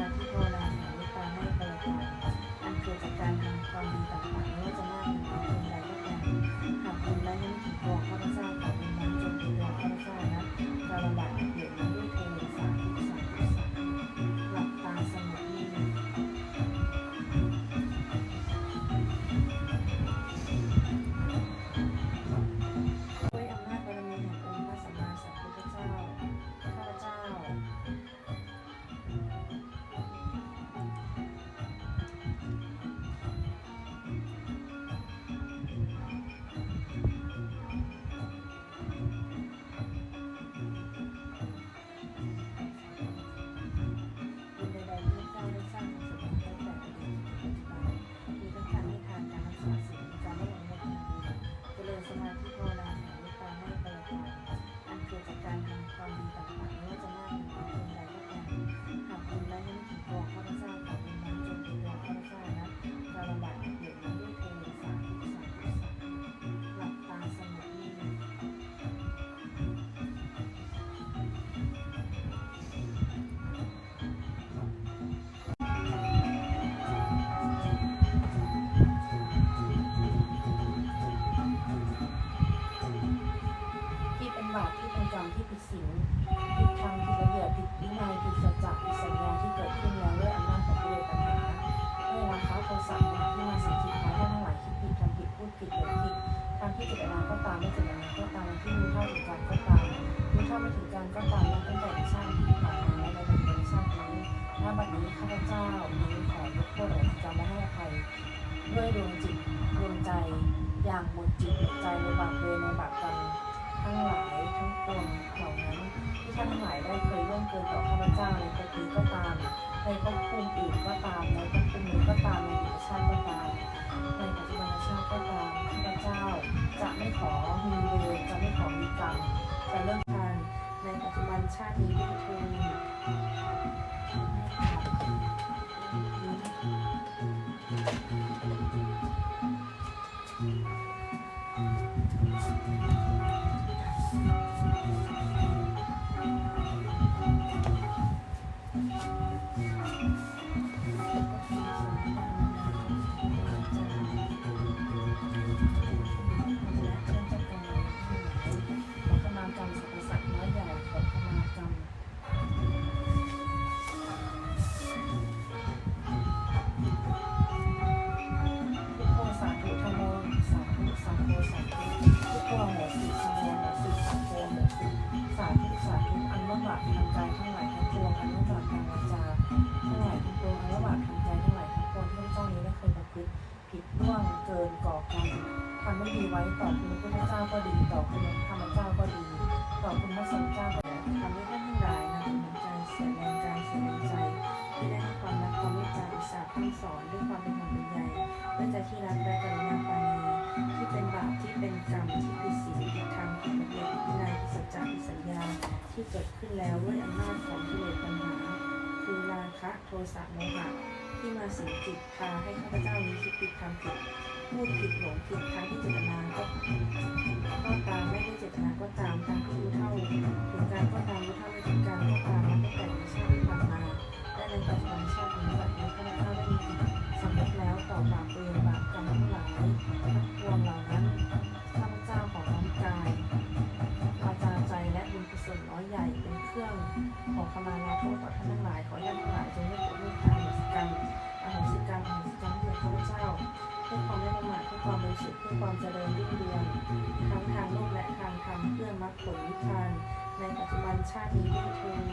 มาธิภาวลาหรือการไม่ไปตามอันเกิดจากการทำความดีต่างๆไม่ว่าจะมากหรือน้อยเพียงใดก็ตามหากคุณได้ยังถึงบอว่า ศีลผิดธรรมผิดระเบียบผิดวินัยผิดสัจจะผิดสัญญาที่เกิดขึ้นแล้วด้วยอำนาจของกิเลสตัณหาด้วยราคาโทสะโมหะที่มาสังคิดมาท่านทั้งหลายคิดผิดทำผิดพูดผิดหลงผิดทำที่จิตนาก็ตามไม่จิตนาก็ตามที่รู้เท่าถึงการก็ตามรู้เท่าไม่ถึงการก็ตามนับตั้งแต่ชาติที่ผ่านมาและในปัจจุบนชาตินี้นณบัดนี้ข้าพเจ้ามีขอยกโทษออกจากและให้ใครด้วยดวงจิตดวงใจ อย่างหมดจิตหมดใจในบาปเวรในบาปกรรมทั้งหลายทั้ง ท่านทั้งหลายได้เคยร่วมเกินต่อข้าพเจ้าในภพนี้ก็ตาม ในภพภูมิอื่นก็ตามในภพภูมินี้ก็ตามในอดีตชาติก็ตามในปัจจุบันชาติก็ตามข้าพเจ้าจะไม่ขอมีเวรจะไม่ขอมีกรรมจะเลิกทานในปัจจุบันชาตินี้ด้วยเถิด กินก่อกรรมทำไม่ดีไว้ต่อคุณพระเจ้าก็ดีต่อคุณธรรมเจ้าก็ดีต่อคุณพระสงฆ์เจ้าก็ดีทำให้ท่านทั้งหลายนะเป็นน้ำใจเสียแรงกายเสียแรงใจที่ได้ให้ความรักความเมตตาอุตสาห์ทั้งสอนด้วยความเป็นห่วงเป็นใยด้วยใจที่รักและกรุณาปาณีที่เป็นบาปที่เป็นกรรมที่ผิดศีลผิดธรรมผิดระเบียบผิดวินัยผิดสัจจะผิดสัญญาที่เกิดขึ้นแล้วด้วยอำนาจของกิเลสปัญหา คือราคะโทสะโมหะที่มาสิงจิตพาให้ข้าพเจ้านี้คิดผิดทำผิด พูดผิดหลงผิดทางที่เจตนาก็ก็ตามไม่ได้เจตนาก็ตามทั้งที่รู้เท่าถึงการก็ตาม ความเจริญรุ่งเรืองทั้งทางโลกและทางธรรมเพื่อมรรคผลนิพพานในปัจจุบันชาตินี้ด้วยเทอญ